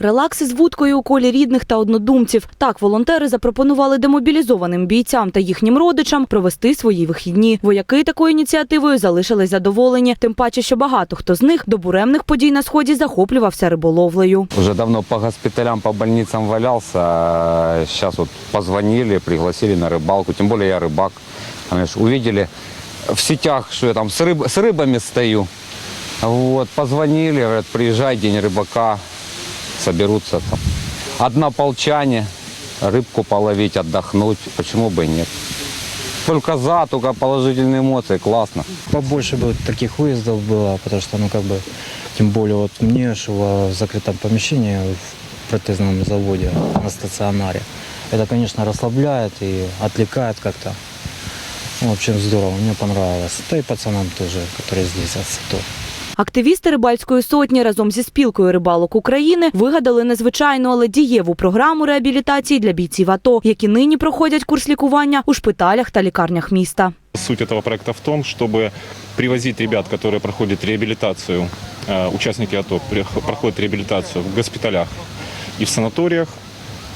Релакс із вудкою у колі рідних та однодумців. Так волонтери запропонували демобілізованим бійцям та їхнім родичам провести свої вихідні. Вояки такою ініціативою залишились задоволені, тим паче, що багато хто з них до буремних подій на сході захоплювався риболовлею. Уже давно по госпиталям, по больницам валялся. а Сейчас вот позвонили, пригласили на рыбалку. Тем более я рыбак. Знаешь, увидели в сетях, что я там с, рыб- с рыбами стою. Вот, позвонили, говорят, приезжай, день рыбака, Соберутся там. Однополчане, рыбку половить, отдохнуть, почему бы и нет. Только за, только положительные эмоции, классно. Побольше бы таких выездов было, потому что, ну, как бы, тем более вот мне, что в закрытом помещении в протезном заводе на стационаре, это, конечно, расслабляет и отвлекает как-то. Ну, В общем, здорово, мне понравилось. Да и пацанам тоже, которые здесь, от САТО. Активісти рибальської сотні разом зі спілкою рибалок України вигадали незвичайну, але дієву програму реабілітації для бійців АТО, які нині проходять курс лікування у шпиталях та лікарнях міста. Суть этого проекта в том, чтобы привозить ребят, которые проходят реабилитацию, э, участники АТО при- проходят реабилитацию в госпиталях и в санаториях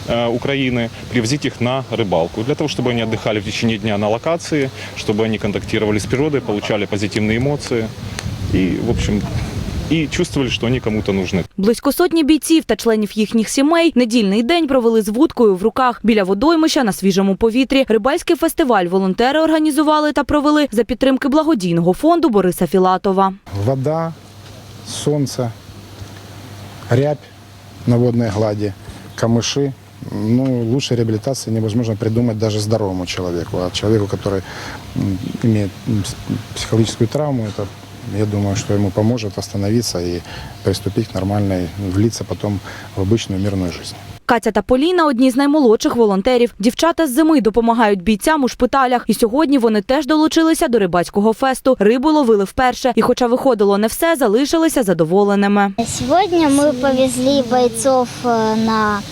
э, Украины, привозить их на рыбалку, для того, чтобы они отдыхали в течение дня на локации, чтобы они контактировали с природой, получали позитивные эмоции и, в общем, и чувствовали, что они кому-то нужны. Близько сотні бійців та членів їхніх сімей недільний день провели з вудкою в руках біля водоймища на свіжому повітрі. Рибальський фестиваль волонтери організували та провели за підтримки благодійного фонду Бориса Філатова. вода, солнце, рябь на водной глади, камыши. Ну, лучшей реабилитации невозможно придумать даже здоровому человеку. А человеку, который м, имеет м, с- психологическую травму, это, я думаю, что ему поможет восстановиться и приступить к нормальной, влиться потом в обычную мирную жизнь. Катя та Поліна одні з наймолодших волонтерів. Дівчата з зими допомагають бійцям у шпиталях. І сьогодні вони теж долучилися до рибацького фесту. Рибу ловили вперше. І, хоча виходило не все, залишилися задоволеними. Сегодня мы повезли бойцов э, на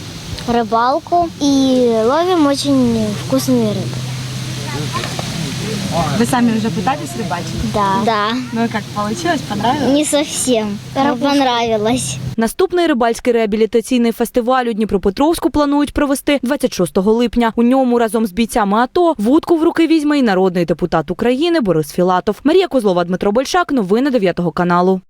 рыбалку и ловим очень вкусные рыбы. Вы сами уже пытались рыбачить? Да. Да. Ну и как получилось? Понравилось? Не совсем. Но понравилось. Наступний рибальський реабілітаційний фестиваль у Дніпропетровську планують провести 26 липня. У ньому разом з бійцями АТО вудку в руки візьме і народний депутат України Борис Філатов. Марія Козлова, Дмитро Большак. Новини 9 каналу.